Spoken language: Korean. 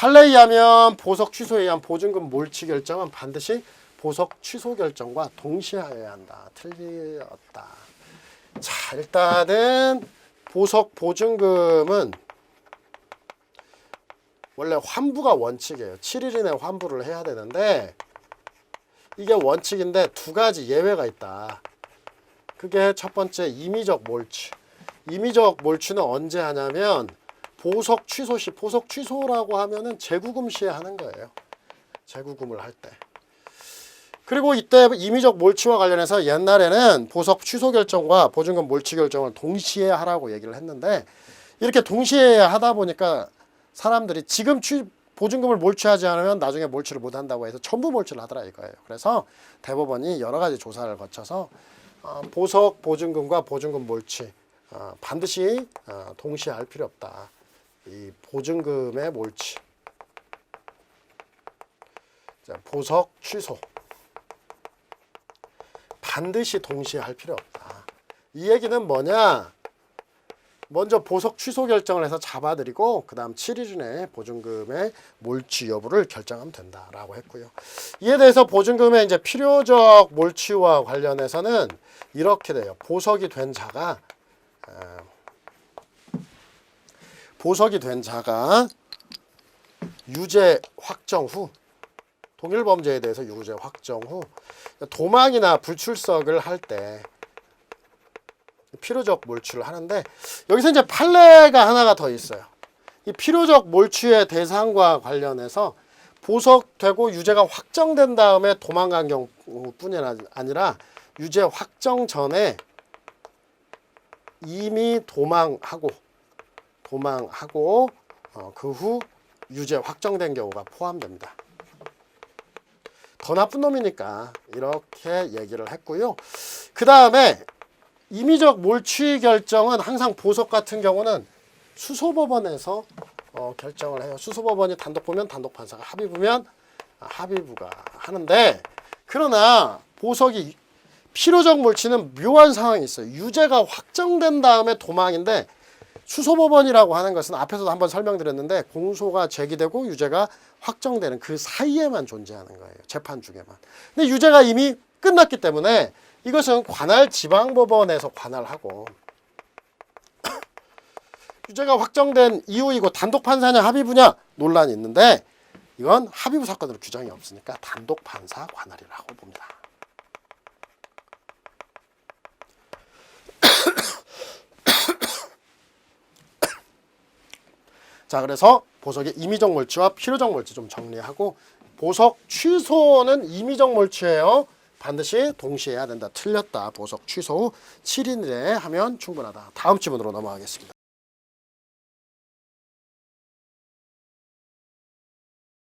판례에 의하면 보석 취소에 의한 보증금 몰취 결정은 반드시 보석 취소 결정과 동시에 해야 한다. 틀렸다. 자, 일단은 보석 보증금은 원래 환부가 원칙이에요. 7일 이내 환부를 해야 되는데 이게 원칙인데 두 가지 예외가 있다. 그게 첫 번째 임의적 몰취. 임의적 몰취는 언제 하냐면 보석 취소 시 보석 취소라고 하면은 재구금 시에 하는 거예요. 재구금을 할 때. 그리고 이때 임의적 몰취와 관련해서 옛날에는 보석 취소 결정과 보증금 몰취 결정을 동시에 하라고 얘기를 했는데 이렇게 동시에 하다 보니까 사람들이 지금 취, 보증금을 몰취하지 않으면 나중에 몰취를 못 한다고 해서 전부 몰취를 하더라 이거예요. 그래서 대법원이 여러 가지 조사를 거쳐서 어, 보석 보증금과 보증금 몰취 어, 반드시 어, 동시에 할 필요 없다. 이 보증금의 몰취, 자, 보석 취소 반드시 동시에 할 필요 없다. 이 얘기는 뭐냐? 먼저 보석 취소 결정을 해서 잡아드리고 그 다음 7일 이내에 보증금의 몰취 여부를 결정하면 된다라고 했고요. 이에 대해서 보증금의 이제 필요적 몰취와 관련해서는 이렇게 돼요. 보석이 된 자가 어, 보석이 된 자가 유죄 확정 후 동일 범죄에 대해서 유죄 확정 후 도망이나 불출석을 할 때 필요적 몰취를 하는데 여기서 이제 판례가 하나가 더 있어요. 이 필요적 몰취의 대상과 관련해서 보석되고 유죄가 확정된 다음에 도망간 경우뿐이 아니라 유죄 확정 전에 이미 도망하고 도망하고 어, 그 후 유죄 확정된 경우가 포함됩니다. 더 나쁜 놈이니까 이렇게 얘기를 했고요. 그 다음에 임의적 몰취 결정은 항상 보석 같은 경우는 수소법원에서 어, 결정을 해요. 수소법원이 단독 보면 단독 판사가 합의 보면 합의부가 하는데 그러나 보석이 필요적 몰취는 묘한 상황이 있어요. 유죄가 확정된 다음에 도망인데 수소법원이라고 하는 것은 앞에서도 한번 설명드렸는데 공소가 제기되고 유죄가 확정되는 그 사이에만 존재하는 거예요. 재판 중에만. 근데 유죄가 이미 끝났기 때문에 이것은 관할 지방법원에서 관할하고 유죄가 확정된 이후이고 단독 판사냐 합의 부냐 논란이 있는데 이건 합의부 사건으로 규정이 없으니까 단독 판사 관할이라고 봅니다. 자, 그래서 보석의 임의적 몰취와 필요적 몰취 좀 정리하고 보석 취소는 임의적 몰취예요. 반드시 동시에 해야 된다. 틀렸다. 보석 취소 후 7일 내에 하면 충분하다. 다음 지문으로 넘어가겠습니다.